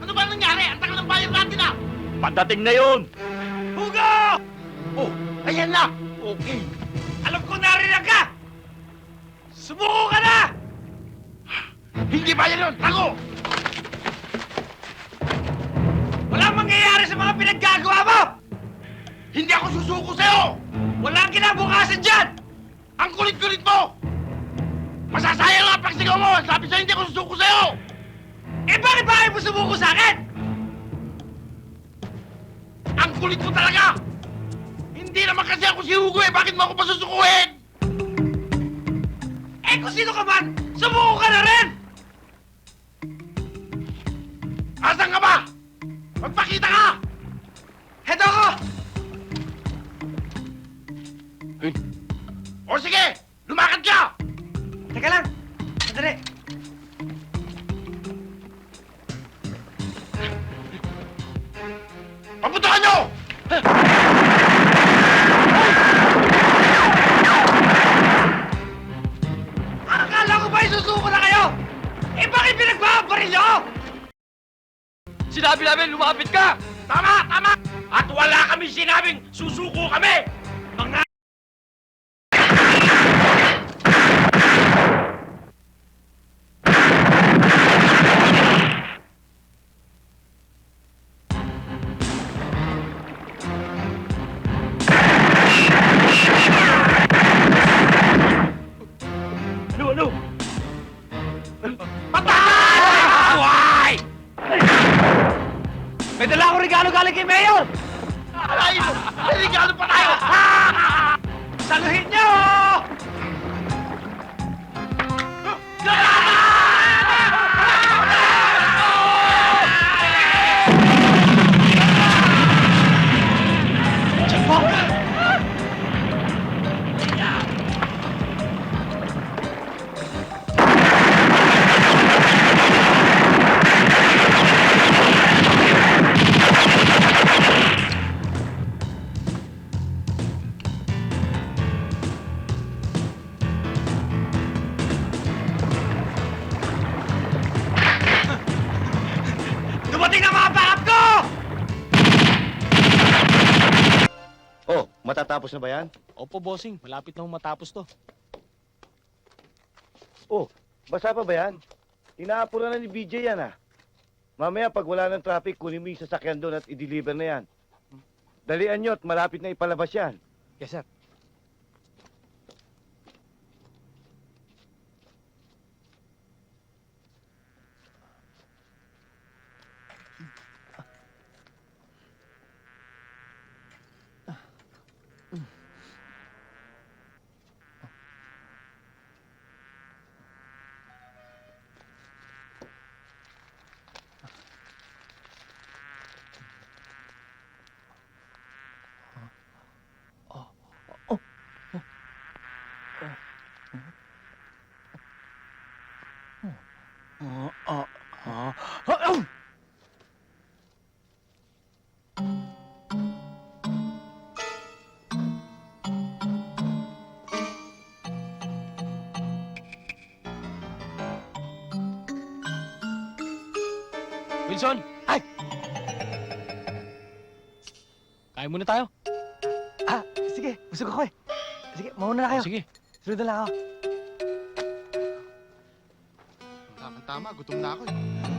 Ano ba nangyari? Ang tagal ng bayan natin ah! Padating na yun! Hugo! Oh, ayan na! Okay. Alam ko narinig ka! Sumuko ka na! Hindi ba yan yun? Tago! Walang mangyayari sa mga pinaggagawa mo! Hindi ako susuko sa'yo! Walang kinabukasan dyan! Ang kulit-kulit mo! Masasayang ang pagsigaw mo! Sabi sa'yo hindi ako susuko sa'yo! Eh bakit ba mo sumuko sa akin? Ang kulit mo talaga! Hindi naman kasi ako si Hugo eh! Bakit mo ako pasusukuhin? Eh kung sino ka man, sumuko ka na rin! Asan ka ba? Magpakita ka! Heto ako! O sige, lumakad ka! Teka lang, sandali. Kami sinabing susuko kami! Mga... Ano, ano? Patay! Why? May dala akong regalo galing kay Mayor! May regalo pa tayo! Saluhin nyo! Dumating matatapos na ba yan? Opo, bossing. Malapit na hong matapos to. Oh, basa pa ba yan? Inaapura na ni BJ yan ah. Mamaya pag wala ng traffic, kunin mo yung sasakyan doon at i-deliver na yan. Dalian nyo at malapit na ipalabas yan. Yes, sir. Wilson! Ay! Kain muna tayo. Ah, sige. Busog ako eh. Sige, mauna na kayo. Sige. Sunod na lang ako. Tama-tama, gutom na ako eh.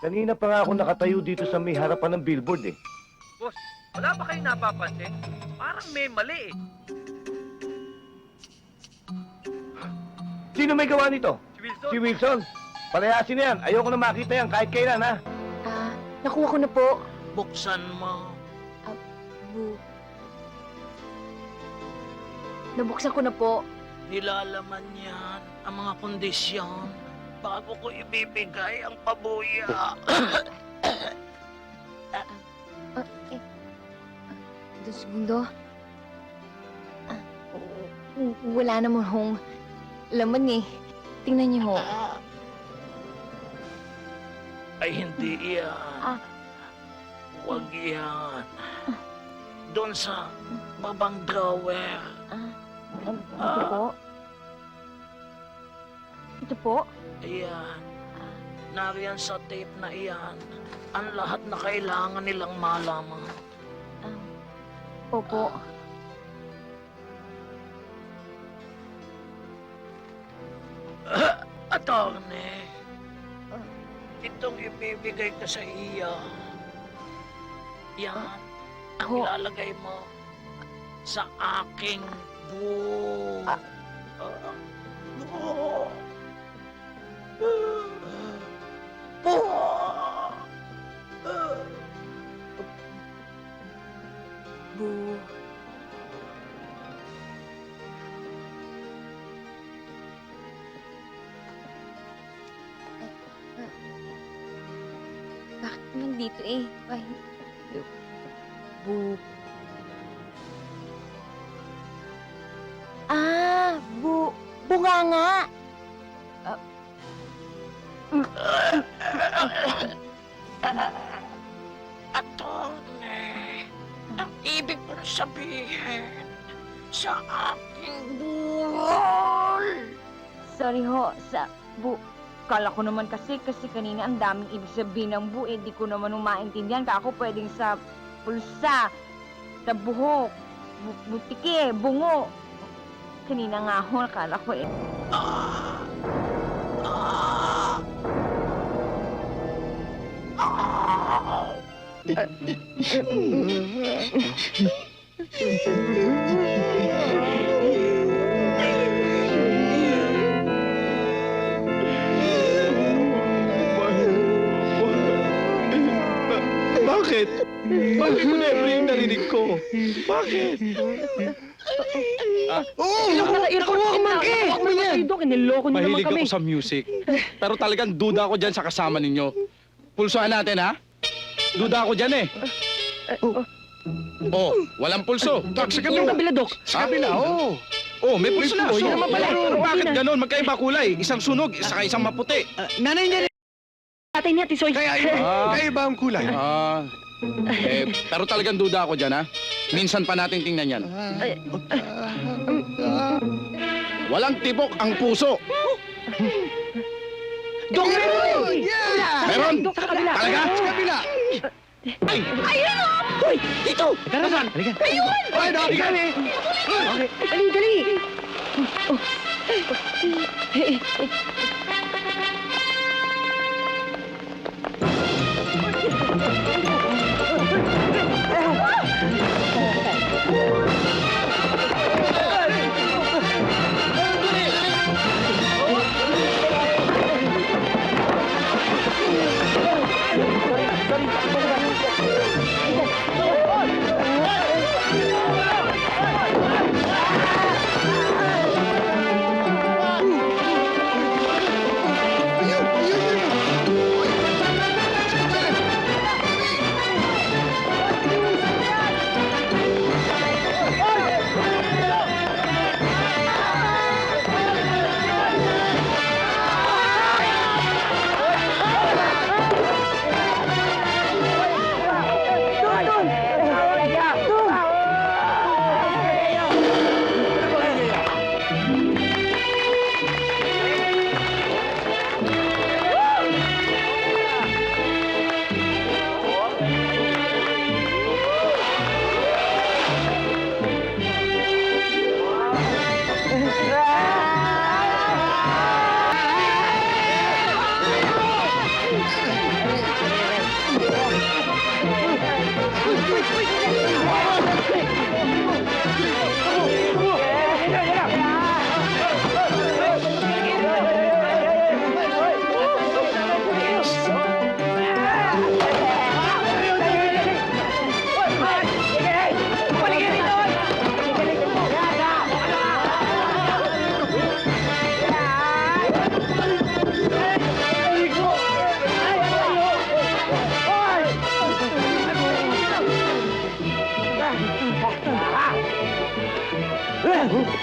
Kanina pa nga ako nakatayo dito sa may harapan ng billboard eh. Boss, wala ba kayong napapansin? Parang may mali eh. Sino may gawa nito? Si Wilson? Si Wilson? Palayasin na yan. Ayoko na makita yan kahit kailan, ha? Ah, nakuha ko na po. Buksan mo. Bu... Nabuksan ko na po. Nilalaman yan ang mga kondisyon bago ko ibibigay ang pabuya. Ah, eh. Dos segundo. Ah, w- wala naman hong laman eh. Tingnan niyo ho. Ay, hindi yan. Ah. Huwag yan. Doon sa babang drawer. Ah, ito po. Ito po. Ayan. Nariyan sa tape na iyan ang lahat na kailangan nilang malaman. Um, opo. Attorney, itong ibibigay ko sa iyo. Yan, ang Ho. ilalagay mo sa aking buo. Ah. Naman dito eh? Ay, bu... Ah, bu... Bunganga! Attorney, ang ibig ko na sabihin sa aking burol. Sorry ho, sa bu... Kala ko naman kasi, kasi kanina ang daming ibig sabihin ng bu, eh, di ko naman umaintindihan. Kako pwedeng sa pulsa, sa buhok, bu butike, bungo. Kanina nga ho, akala ko eh. Ah! Bakit? Bakit ko never yung narinig ko? Bakit? Mahilig ako sa music. Pero talagang duda ako dyan sa kasama ninyo. Pulsohan natin, ha? Duda ako dyan, eh. Oh, walang pulso. Tak, sa kabila. kabila, Dok. Sa kabila, oo. Oh, may pulso na. So, pero bakit ganon? Magkaiba kulay. Isang sunog, saka isang maputi. Nanay niya Tatay niya, Tisoy. Kaya iba, Ah. kaya iba ang kulay. Ah, eh, pero talagang duda ako dyan, ha? Minsan pa natin tingnan yan. Walang tibok ang puso. Dok, meron! Meron? Dok, sa kabila. Talaga? Sa kabila. Hoy, dito! Tara, San. Halika. Ayun! Ay, kami. Okay. Dali, dali. Oh. Ah!